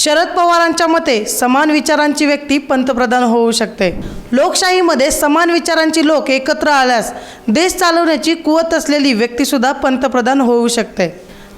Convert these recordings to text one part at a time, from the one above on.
शरद पवारांच्या मते समान विचारांची व्यक्ती पंतप्रधान होऊ शकते. लोकशाहीमध्ये समान विचारांची लोक एकत्र आल्यास देश चालवण्याची कुवत असलेली व्यक्तीसुद्धा पंतप्रधान होऊ शकते.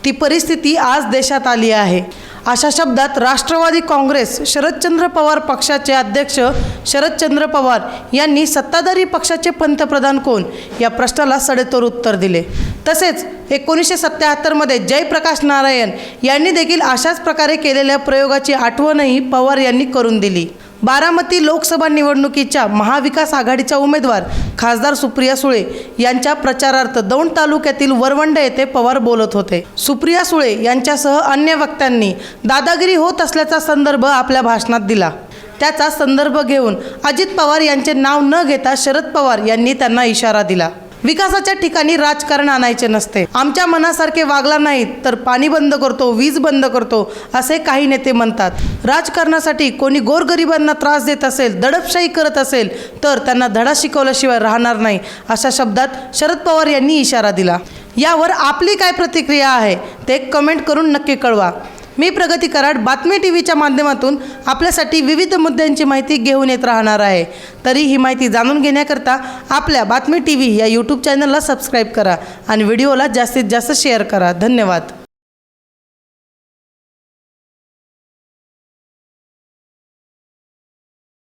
ती परिस्थिती आज देशात आली आहे. अशा शब्दात राष्ट्रवादी काँग्रेस शरदचंद्र पवार पक्षाचे अध्यक्ष शरदचंद्र पवार यांनी सत्ताधारी पक्षाचे पंतप्रधान कोण? या प्रश्नाला सडेतोड उत्तर दिले. तसेच एकोणीसशे सत्याहत्तरमध्ये जयप्रकाश नारायण यांनी देखील अशाच प्रकारे केलेल्या प्रयोगाची आठवणही पवार यांनी करून दिली. बारामती लोकसभा निवडणुकीच्या महाविकास आघाडीच्या उमेदवार खासदार सुप्रिया सुळे यांच्या प्रचारार्थ दौंड तालुक्यातील वरवंड येथे पवार बोलत होते. सुप्रिया सुळे यांच्यासह अन्य वक्त्यांनी दादागिरी होत असल्याचा संदर्भ आपल्या भाषणात दिला. त्याचा संदर्भ घेऊन अजित पवार यांचे नाव न घेता शरद पवार यांनी त्यांना इशारा दिला. विकासाच्या ठिकाणी राजकारण आणायचे नसते. आमच्या मनासारखे वागला नाहीत तर पाणी बंद करतो वीज बंद करतो असे काही नेते म्हणतात. राजकारणासाठी कोणी गोरगरिबांना त्रास देत असेल दडपशाही करत असेल तर त्यांना धडा शिकवल्याशिवाय राहणार नाही अशा शब्दात शरद पवार यांनी इशारा दिला. यावर आपली काय प्रतिक्रिया आहे ते कमेंट करून नक्की कळवा. मी प्रगती कराड बातमी टी व्हीच्या माध्यमातून आपल्यासाठी विविध मुद्द्यांची माहिती घेऊन येत राहणार आहे. तरी ही माहिती जाणून घेण्याकरता आपल्या बातमी टी व्ही या यूट्यूब चॅनलला सबस्क्राईब करा आणि व्हिडिओला जास्तीत जास्त शेअर करा. धन्यवाद.